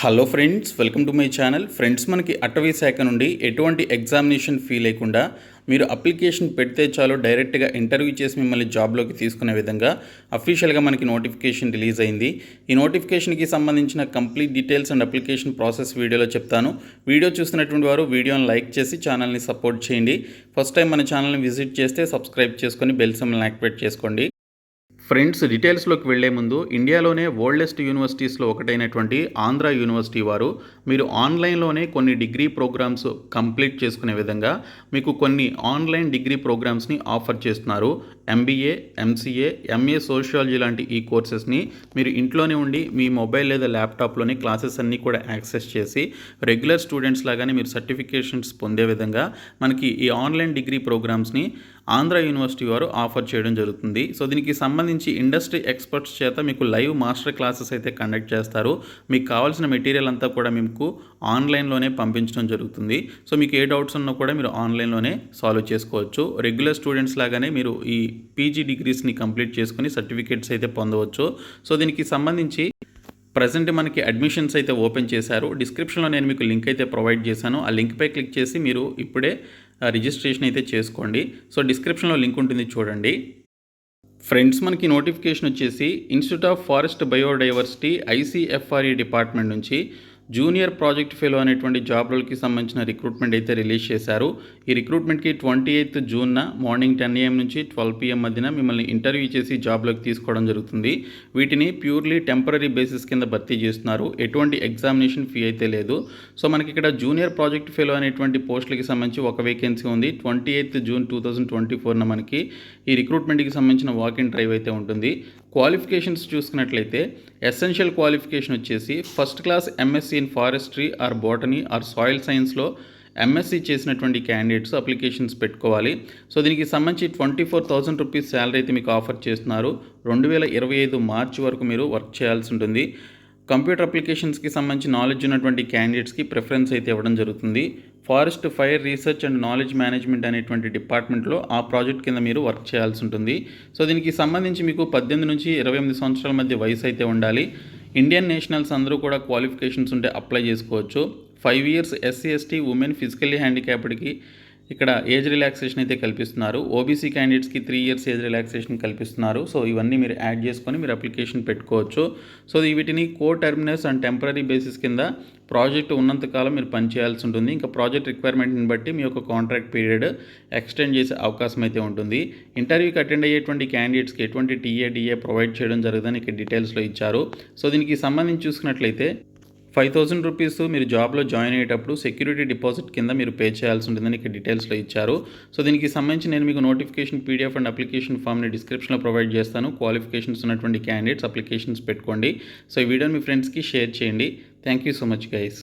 Hello friends welcome to my channel friends మనకి అటవీ శాఖ నుండి ఎటువంటి ఎగ్జామినేషన్ ఫీ లేకుండా మీరు అప్లికేషన్ పెడితే చాలు డైరెక్ట్గా ఇంటర్వ్యూ చేసి మిమ్మల్ని జాబ్లోకి తీసుకునే విధంగా అఫీషియల్గా మనకి నోటిఫికేషన్ రిలీజ్ అయింది. ఈ నోటిఫికేషన్కి సంబంధించిన complete details and application process వీడియోలో చెప్తాను. వీడియో చూస్తున్నటువంటి వారు వీడియోని లైక్ చేసి ఛానల్ని సపోర్ట్ చేయండి. ఫస్ట్ టైం మన ఛానల్ని విజిట్ చేస్తే సబ్స్క్రైబ్ చేసుకొని బెల్ సమ్ని యాక్టివేట్ చేసుకోండి. ఫ్రెండ్స్ డీటెయిల్స్లోకి వెళ్ళే ముందు ఇండియాలోనే ఓల్డెస్ట్ యూనివర్సిటీస్లో ఒకటైనటువంటి ఆంధ్ర యూనివర్సిటీ వారు మీరు ఆన్లైన్లోనే కొన్ని డిగ్రీ ప్రోగ్రామ్స్ కంప్లీట్ చేసుకునే విధంగా మీకు కొన్ని ఆన్లైన్ డిగ్రీ ప్రోగ్రామ్స్ని ఆఫర్ చేస్తున్నారు. ఎంబీఏ ఎంసీఏ ఎంఏ సోషియాలజీ లాంటి ఈ కోర్సెస్ని మీరు ఇంట్లోనే ఉండి మీ మొబైల్ లేదా ల్యాప్టాప్లోనే క్లాసెస్ అన్నీ కూడా యాక్సెస్ చేసి రెగ్యులర్ స్టూడెంట్స్ లాగానే మీరు సర్టిఫికేషన్స్ పొందే విధంగా మనకి ఈ ఆన్లైన్ డిగ్రీ ప్రోగ్రామ్స్ని ఆంధ్ర యూనివర్సిటీ వారు ఆఫర్ చేయడం జరుగుతుంది. సో దీనికి సంబంధించి ఇండస్ట్రీ ఎక్స్పర్ట్స్ చేత మీకు లైవ్ మాస్టర్ క్లాసెస్ అయితే కండక్ట్ చేస్తారు. మీకు కావాల్సిన మెటీరియల్ అంతా కూడా మీకు ఆన్లైన్లోనే పంపించడం జరుగుతుంది. సో మీకు ఏ డౌట్స్ ఉన్నా కూడా మీరు ఆన్లైన్లోనే సాల్వ్ చేసుకోవచ్చు. రెగ్యులర్ స్టూడెంట్స్ లాగానే మీరు ఈ పీజీ డిగ్రీస్ని కంప్లీట్ చేసుకుని సర్టిఫికేట్స్ అయితే పొందవచ్చు. సో దీనికి సంబంధించి ప్రజెంట్ మనకి అడ్మిషన్స్ అయితే ఓపెన్ చేశారు. డిస్క్రిప్షన్లో నేను మీకు లింక్ అయితే ప్రొవైడ్ చేశాను. ఆ లింక్పై క్లిక్ చేసి మీరు ఇప్పుడే రిజిస్ట్రేషన్ అయితే చేసుకోండి. సో డిస్క్రిప్షన్లో లింక్ ఉంటుంది చూడండి. ఫ్రెండ్స్ మనకి నోటిఫికేషన్ వచ్చేసి institute of forest biodiversity ICFRE department నుంచి జూనియర్ ప్రాజెక్ట్ ఫెలో అనేటువంటి జాబ్ రోల్కి సంబంధించిన రిక్రూట్మెంట్ అయితే రిలీజ్ చేశారు. ఈ రిక్రూట్మెంట్కి ట్వంటీ ఎయిత్ జూన్న మార్నింగ్ టెన్ ఏఎం నుంచి ట్వెల్వ్ పిఎం మధ్యన మిమ్మల్ని ఇంటర్వ్యూ చేసి జాబ్లోకి తీసుకోవడం జరుగుతుంది. వీటిని ప్యూర్లీ టెంపరీ బేసిస్ కింద భర్తీ చేస్తున్నారు. ఎటువంటి ఎగ్జామినేషన్ ఫీ అయితే లేదు. సో మనకి ఇక్కడ జూనియర్ ప్రాజెక్ట్ ఫెలో అనేటువంటి పోస్టులకి సంబంధించి ఒక వేకెన్సీ ఉంది. Twenty eighth June two thousand twenty ఫోర్న మనకి ఈ రిక్రూట్మెంట్కి సంబంధించిన వాక్ ఇన్ డ్రైవ్ అయితే ఉంటుంది. క్వాలిఫికేషన్స్ చూసుకున్నట్లయితే ఎసెన్షియల్ క్వాలిఫికేషన్ వచ్చేసి first class MSc in forestry or botany or soil సైన్స్లో ఎంఎస్సీ చేసినటువంటి క్యాండిడేట్స్ అప్లికేషన్స్ పెట్టుకోవాలి. సో దీనికి సంబంధించి twenty four thousand rupees salary అయితే మీకు ఆఫర్ చేస్తున్నారు. రెండు వేల ఇరవై ఐదు మార్చి వరకు మీరు వర్క్ చేయాల్సి ఉంటుంది. కంప్యూటర్ అప్లికేషన్స్కి సంబంధించి నాలెడ్జ్ ఉన్నటువంటి క్యాండిడేట్స్కి ప్రిఫరెన్స్ అయితే ఇవ్వడం జరుగుతుంది. Forest fire research and knowledge management అనేటువంటి డిపార్ట్మెంట్లో ఆ ప్రాజెక్ట్ కింద మీరు వర్క్ చేయాల్సి ఉంటుంది. సో దీనికి సంబంధించి మీకు పద్దెనిమిది నుంచి ఇరవై ఎనిమిది సంవత్సరాల మధ్య వయసు అయితే ఉండాలి. ఇండియన్ నేషనల్స్ అందరూ కూడా క్వాలిఫికేషన్స్ ఉంటే అప్లై చేసుకోవచ్చు. Five years SC ST women physically హ్యాండిక్యాప్డ్కి ఇక్కడ ఏజ్ రిలాక్సేషన్ అయితే కల్పిస్తున్నారు. ఓబీసీ క్యాండిడేట్స్కి త్రీ ఇయర్స్ ఏజ్ రిలాక్సేషన్ కల్పిస్తున్నారు. సో ఇవన్నీ మీరు యాడ్ చేసుకొని మీరు అప్లికేషన్ పెట్టుకోవచ్చు. సో వీటిని co terminus and temporary basis కింద ప్రాజెక్ట్ ఉన్నంతకాలం మీరు పనిచేయాల్సి ఉంటుంది. ఇంకా ప్రాజెక్ట్ రిక్వైర్మెంట్ని బట్టి మీ యొక్క కాంట్రాక్ట్ పీరియడ్ ఎక్స్టెండ్ చేసే అవకాశం అయితే ఉంటుంది. ఇంటర్వ్యూకి అటెండ్ అయ్యేటువంటి క్యాండిడేట్స్కి ఎటువంటి టీఏ డిఏ ప్రొవైడ్ చేయడం జరుగుతుందని ఇక్కడ డీటెయిల్స్లో ఇచ్చారు. సో దీనికి సంబంధించి చూసుకున్నట్లయితే ఫైవ్ థౌసండ్ రూపీస్ మీరు జాబ్లో జాయిన్ అయ్యేటప్పుడు సెక్యూరిటీ డిపాజిట్ కింద మీరు పే చేయాల్సి ఉంటుందని ఇక్కడ డీటెయిల్స్లో ఇచ్చారు. సో దీనికి సంబంధించి నేను మీకు నోటిఫికేషన్ పీడిఎఫ్ అండ్ అప్లికేషన్ ఫామ్ని డిస్క్రిప్షన్లో ప్రొవైడ్ చేస్తాను. క్వాలిఫికేషన్స్ ఉన్నటువంటి క్యాండిడేట్స్ అప్లికేషన్స్ పెట్టుకోండి. సో ఈ వీడియోని మీ ఫ్రెండ్స్కి షేర్ చేయండి. Thank you so much guys.